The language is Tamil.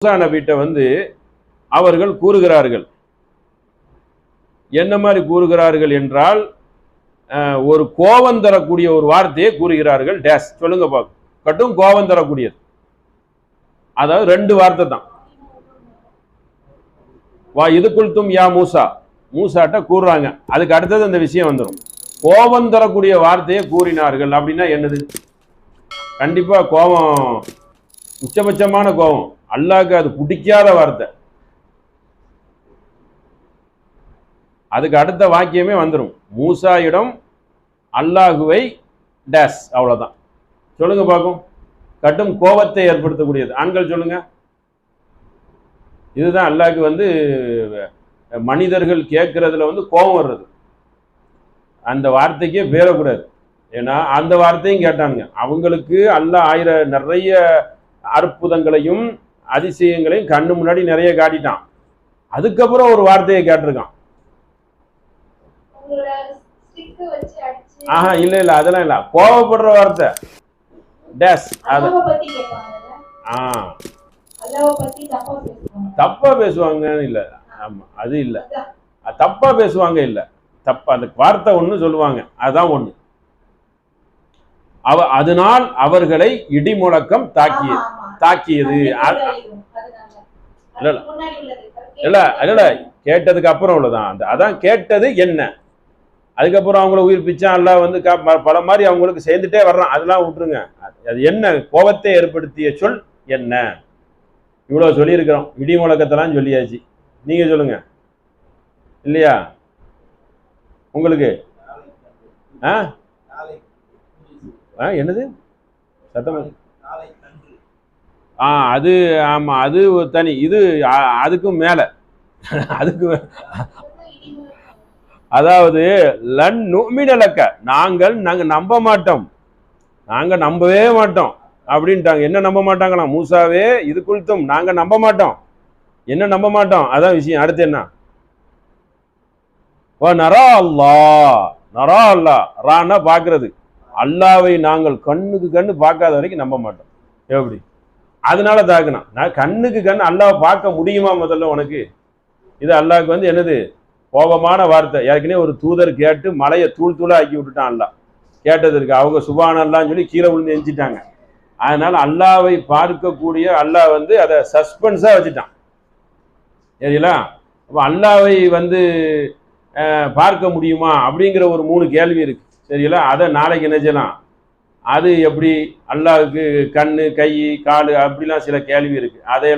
மூசா நபிட்ட வந்து அவர்கள் கூறுகிறார்கள். என்ன மாதிரி கூறுகிறார்கள் என்றால் அஹ், ஒரு கோபம் தரக்கூடிய ஒரு வார்த்தையை கூறுகிறார்கள். டேஸ் சொல்லுங்க பாக்க கட்டும் கோபம் தரக்கூடியது. அதாவது ரெண்டு வார்த்தை தான். வா இது குல்தும் யா மூசா. மூசாட்ட கூறுறாங்க. அதுக்கு அடுத்தது அந்த விஷயம் வந்துடும் கோபம் தரக்கூடிய வார்த்தையை கூறினார்கள் அப்படின்னா என்னது? கண்டிப்பா கோபம் உச்சபட்சமான கோபம். அல்லாஹ்க்கு அது பிடிக்காத வார்த்தை. அதுக்கு அடுத்த வாக்கியமே வந்துடும் மூசாயிடம் அல்லாஹுவை டேஸ் அவ்வளோதான் சொல்லுங்க பார்க்கும் கடும் கோபத்தை ஏற்படுத்தக்கூடியது. ஆண்கள் சொல்லுங்க. இதுதான் அல்லாஹ்க்கு வந்து மனிதர்கள் கேட்கறதுல வந்து கோபம் வர்றது. அந்த வார்த்தைக்கே பேரக்கூடாது. ஏன்னா அந்த வார்த்தையும் கேட்டானுங்க. அவங்களுக்கு அல்லாஹ் ஆயிர நிறைய அற்புதங்களையும் அதிசயங்களையும் கண்ணு முன்னாடி நிறைய காட்டிட்டான். அதுக்கப்புறம் ஒரு வார்த்தையை கேட்டிருக்கான். ஆஹா இல்ல இல்ல அதெல்லாம் இல்ல. கோவப்படுற வார்த்தை. டேஸ் அது? ஆ. தப்பா பேசுவாங்க. தப்பா பேசுவாங்கன்னு இல்ல. ஆமா அது இல்ல. தப்பா பேசுவாங்க இல்ல. தப்பா அந்த வார்த்தை ஒண்ணு சொல்லுவாங்க. அதான் ஒண்ணு. அவ அதனால் அவர்களை இடி முழக்கம் தாக்கியது. தாக்கியது. இல்ல, இல்ல. இல்ல கேட்டதுக்கு அப்புறம் உள்ளதான் அந்த அதான் கேட்டது என்ன? அதுக்கப்புறம் அவங்கள உயிர்ப்பிச்சா எல்லாம் வந்து பல மாதிரி அவங்களுக்கு சேர்ந்துட்டே வர்றான். அதெல்லாம் விட்டுருங்க. அது- என்ன? கோபத்தை ஏற்படுத்திய சொல் என்ன? இவ்வளவு சொல்லியிருக்கிறோம். இடி முழக்கத்தெல்லாம் சொல்லியாச்சு. நீங்க சொல்லுங்க. இல்லையா? உங்களுக்கு? ஆ? ஆ என்னது? சத்தம் ஆ அது ஆமாம் அது ஒரு தனி. இது அதுக்கும் மேலே. அதுக்கு அதாவது லன் நுமினலக்க. நாங்கள் நாங்கள் நம்ப மாட்டோம். நாங்கள் நம்பவே மாட்டோம். அப்படின்ட்டாங்க. என்ன நம்ப மாட்டாங்களாம் மூசாவே இது குளித்தும் நாங்கள் நம்ப மாட்டோம். என்ன நம்ப மாட்டோம்? அதான் விஷயம். அடுத்து என்ன? ஓ நரா அல்லா. நரா அல்லா. ரானா பார்க்கறது அல்லாவை நாங்கள் கண்ணுக்கு கண்ணு பார்க்காத வரைக்கும் நம்ப மாட்டோம். எப்படி? அதனால தாக்குனா நான் கண்ணுக்கு கண் அல்லாவை பார்க்க முடியுமா முதல்ல உனக்கு? இது அல்லாவுக்கு வந்து என்னது? கோபமான வார்த்தை. ஏற்கனவே ஒரு தூதர் கேட்டு மலையை தூள் தூளாக ஆக்கி விட்டுட்டான் அல்லாஹ். கேட்டதற்கு அவங்க சுபானல்லான்னு சொல்லி கீழே விழுந்து எஞ்சிட்டாங்க. அதனால் அல்லாவை பார்க்கக்கூடிய அல்லாஹ் வந்து அதை சஸ்பென்ஸாக வச்சுட்டான். சரிங்களா? அப்போ அல்லாவை வந்து பார்க்க முடியுமா அப்படிங்கிற ஒரு மூணு கேள்வி இருக்குது சரிங்களா? அதை நாளைக்கு என்ன செய்யலாம்? அது எப்படி அல்லாவுக்கு கண்ணு கை காலு அப்படிலாம் சில கேள்வி இருக்கு. அதையெல்லாம்